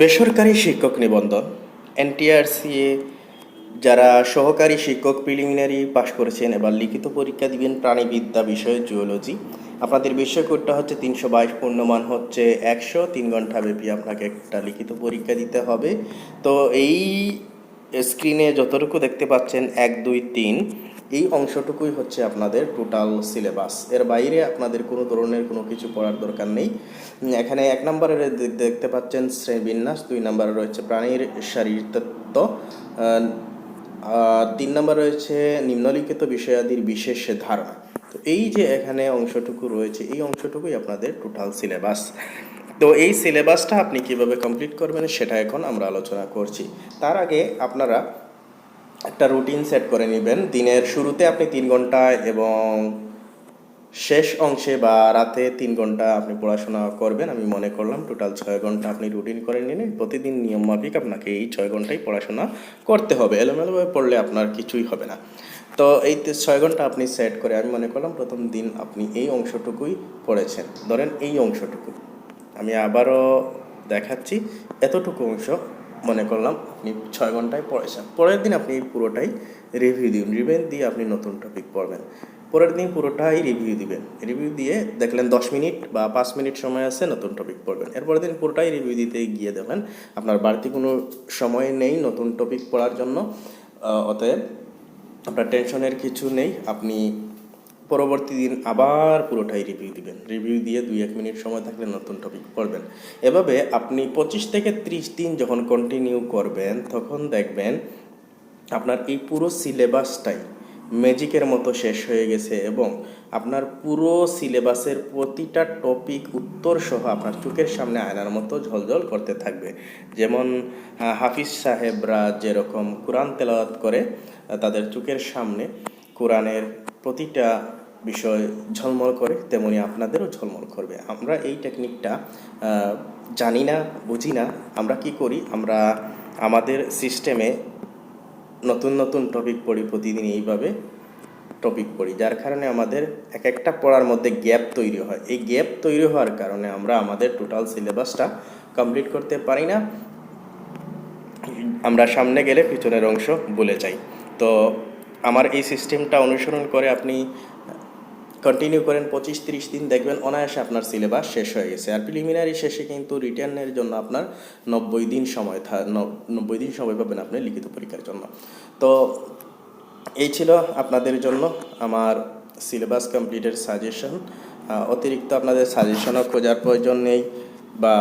বেসরকারি শিক্ষক নিবন্ধন, এনটিআরসিএ, যারা সহকারী শিক্ষক প্রিলিমিনারি পাশ করেছেন, এবার লিখিত পরীক্ষা দিবেন প্রাণীবিদ্যা বিষয়ে জুওলজি আপনাদের বিষয় কোডটা হচ্ছে তিনশো বাইশ, পূর্ণমান হচ্ছে একশো, তিন ঘণ্টা ব্যাপী আপনাকে একটা লিখিত পরীক্ষা দিতে হবে। তো এই স্ক্রিনে যতটুকু দেখতে পাচ্ছেন, এক, দুই, তিন, এই অংশটুকুই হচ্ছে আপনাদের টোটাল সিলেবাস এর বাইরে আপনাদের কোনো ধরনের কোনো কিছু পড়ার দরকার নেই। এখানে এক নম্বরে দেখতে পাচ্ছেন শ্রেণীবিন্যাস, দুই নম্বরে রয়েছে প্রাণীর শারীরতত্ত্ব তিন নম্বর রয়েছে নিম্নলিখিত বিষয়াদির বিশেষ ধারণা। তো এই যে এখানে অংশটুকু রয়েছে, এই অংশটুকুই আপনাদের টোটাল সিলেবাস তো এই সিলেবাসটা আপনি কীভাবে কমপ্লিট করবেন সেটা এখন আমরা আলোচনা করছি। তার আগে আপনারা একটা রুটিন সেট করে নেবেন। দিনের শুরুতে আপনি তিন ঘণ্টা এবং শেষ অংশে বা রাতে তিন ঘণ্টা আপনি পড়াশোনা করবেন। আমি মনে করলাম টোটাল ছয় ঘণ্টা আপনি রুটিন করে নিলেন প্রতিদিন নিয়ম মাফিক আপনাকে এই ছয় ঘন্টাই পড়াশোনা করতে হবে। এলোমেলোভাবে পড়লে আপনার কিছুই হবে না। তো এই ছয় ঘণ্টা আপনি সেট করে, আমি মনে করলাম প্রথম দিন আপনি এই অংশটুকুই পড়েছেন। ধরেন এই অংশটুকু। আমি আবারও দেখাচ্ছি। এতটুকু অংশ মনে করলাম আপনি ছয় ঘন্টায় পড়েছেন। পরের দিন আপনি পুরোটাই রিভিউ দিন রিভিউ দিয়ে আপনি নতুন টপিক পড়বেন। পরের দিন পুরোটাই রিভিউ দিবেন। রিভিউ দিয়ে দেখলেন দশ মিনিট বা পাঁচ মিনিট সময় আছে, নতুন টপিক পড়বেন। এরপরের দিন পুরোটাই রিভিউ দিতে গিয়ে দেখবেন আপনার বাড়তি কোনো সময় নেই নতুন টপিক পড়ার জন্য। অতএব আপনার টেনশনের কিছু নেই। আপনি পরবর্তী দিন আবার পুরোটাই রিভিউ দিবেন। রিভিউ দিয়ে দুই এক মিনিট সময় থাকলে নতুন টপিক পড়বেন। এভাবে আপনি পঁচিশ থেকে ত্রিশ দিন যখন কন্টিনিউ করবেন, তখন দেখবেন আপনার এই পুরো সিলেবাসটাই ম্যাজিকের মতো শেষ হয়ে গেছে এবং আপনার পুরো সিলেবাসের প্রতিটা টপিক উত্তর সহ আপনার চোখের সামনে আয়নার মতো ঝলঝল করতে থাকবে। যেমন হাফিজ সাহেবরা যেরকম কোরআন তেলাওয়াত করে তাদের চোখের সামনে কোরআনের প্রতিটা বিষয় ঝলমল করে, তেমনি আপনাদেরও ঝলমল করবে। আমরা এই টেকনিকটা জানি না, বুঝি না, আমরা কি করি? আমরা আমাদের সিস্টেমে নতুন নতুন টপিক পড়ি প্রতিদিন এইভাবে টপিক পড়ি, যার কারণে আমাদের এক একটা পড়ার মধ্যে গ্যাপ তৈরি হয়। এই গ্যাপ তৈরি হওয়ার কারণে আমরা আমাদের টোটাল সিলেবাসটা কমপ্লিট করতে পারি না। আমরা সামনে গেলে পিছনের অংশ ভুলে যাই। তো আমার এই সিস্টেমটা অনুসরণ করে আপনি কন্টিনিউ করেন পঁচিশ তিরিশ দিন, দেখবেন অনায়াসে আপনার সিলেবাস শেষ হয়ে গেছে। আর প্রিলিমিনারি শেষে কিন্তু রিটার্নের জন্য আপনার নব্বই দিন সময় থা নব্বই দিন সময় পাবেন আপনি লিখিত পরীক্ষার জন্য। তো এই ছিল আপনাদের জন্য আমার সিলেবাস কমপ্লিটের সাজেশন অতিরিক্ত আপনাদের সাজেশনও খোঁজার প্রয়োজন নেই বা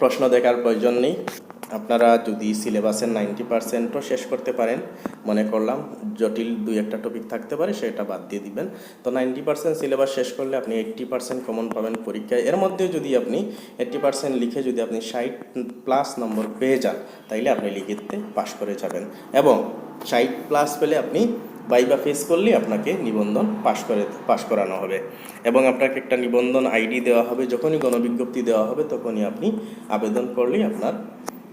প্রশ্ন দেখার প্রয়োজন নেই। আপনারা যদি সিলেবাসের নাইনটি পার্সেন্টও শেষ করতে পারেন, মনে করলাম জটিল দুই একটা টপিক থাকতে পারে, সেটা বাদ দিয়ে দিবেন। তো নাইনটি পার্সেন্ট সিলেবাস শেষ করলে আপনি এইট্টি পার্সেন্ট কমন পাবেন পরীক্ষায়। এর মধ্যে যদি আপনি এইট্টি পার্সেন্ট লিখে যদি আপনি ষাট প্লাস নম্বর পেয়ে যান, তাইলে আপনি লিখিতে পাশ করে যাবেন। এবং ষাট প্লাস পেলে আপনি বাইবা ফেস করলে আপনাকে নিবন্ধন পাশ করে, পাশ করানো হবে। এবং আপনাকে একটা নিবন্ধন আইডি দেওয়া হবে। যখনই গণবিজ্ঞপ্তি দেওয়া হবে, তখনই আপনি আবেদন করলেই আপনার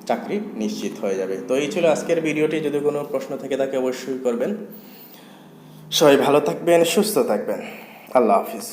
চাকরি নিশ্চিত হয়ে যাবে। তো এই ছিল আজকের ভিডিওটি। যদি কোনো প্রশ্ন থেকে থাকে অবশ্যই করবেন। সবাই ভালো থাকবেন, সুস্থ থাকবেন। আল্লাহ হাফিজ।